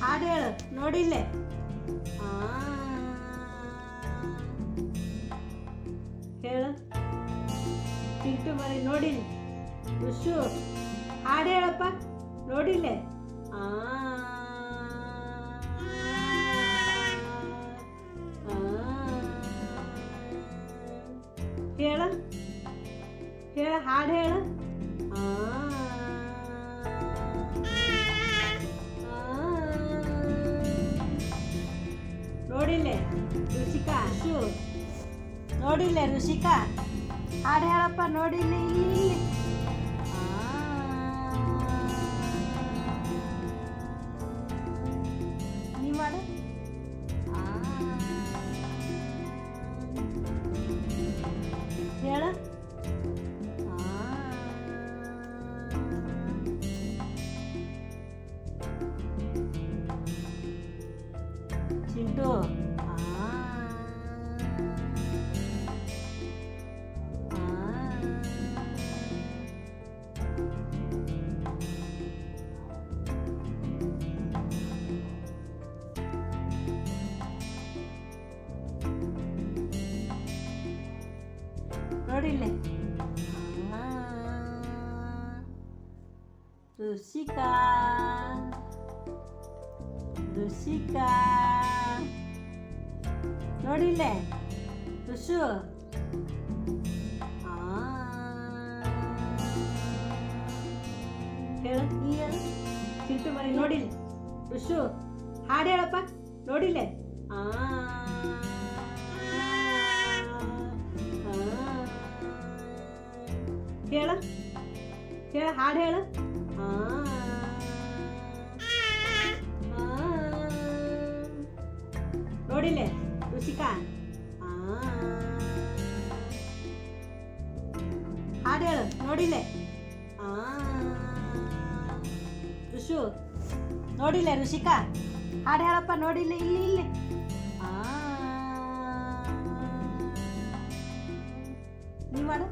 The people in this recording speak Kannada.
ಹಾಡು ಹೇಳು ನೋಡಿಲ್ಲೇ ಹೇಳು. ಚಿಂಟು ಮರಿ ನೋಡಿಲ್ಲ ಖುಷು ಹಾಡು ಹೇಳಪ್ಪ ನೋಡಿಲ್ಲೇ ಆ. ಹೇಳ. ಹೇಳ, ಹಾಡು ಹೇಳು. ನೋಡಿಲ್ಲೇ ಋಷಿಕಾ ಶು. ನೋಡಿಲ್ಲೇ ಋಷಿಕಾ? ಹಾಡು ಹೇಳಪ್ಪ ನೋಡಿಲ್ಲ ಇಲ್ಲಿ. ಚಿಂಟು ಆ. ನೋಡಿಲ್ಲೇ ಆ. ಋಷಿಕಾ ನೋಡಿಲ್ಲೇ ಋಷು ಆ. ಮರಿ ನೋಡಿಲ್ಲ ಋಷು ಹಾಡು ಹೇಳಪ್ಪ ನೋಡಿಲ್ಲೇ ಆ. ಹೇಳ ಹೇಳ, ಹಾಡು ಹೇಳು. ನೋಡಿಲ್ಲೇ ಹಾಡು ಹೇಳು ನೋಡಿಲ್ಲೇ ಆ. ಋಷು, ನೋಡಿಲೆ ಋಷಿಕಾ? ಹಾಡು ಹೇಳಪ್ಪ ನೋಡಿಲ್ಲ ಇಲ್ಲಿ ಇಲ್ಲಿ. ಆ. ನೀ ಮಾಡು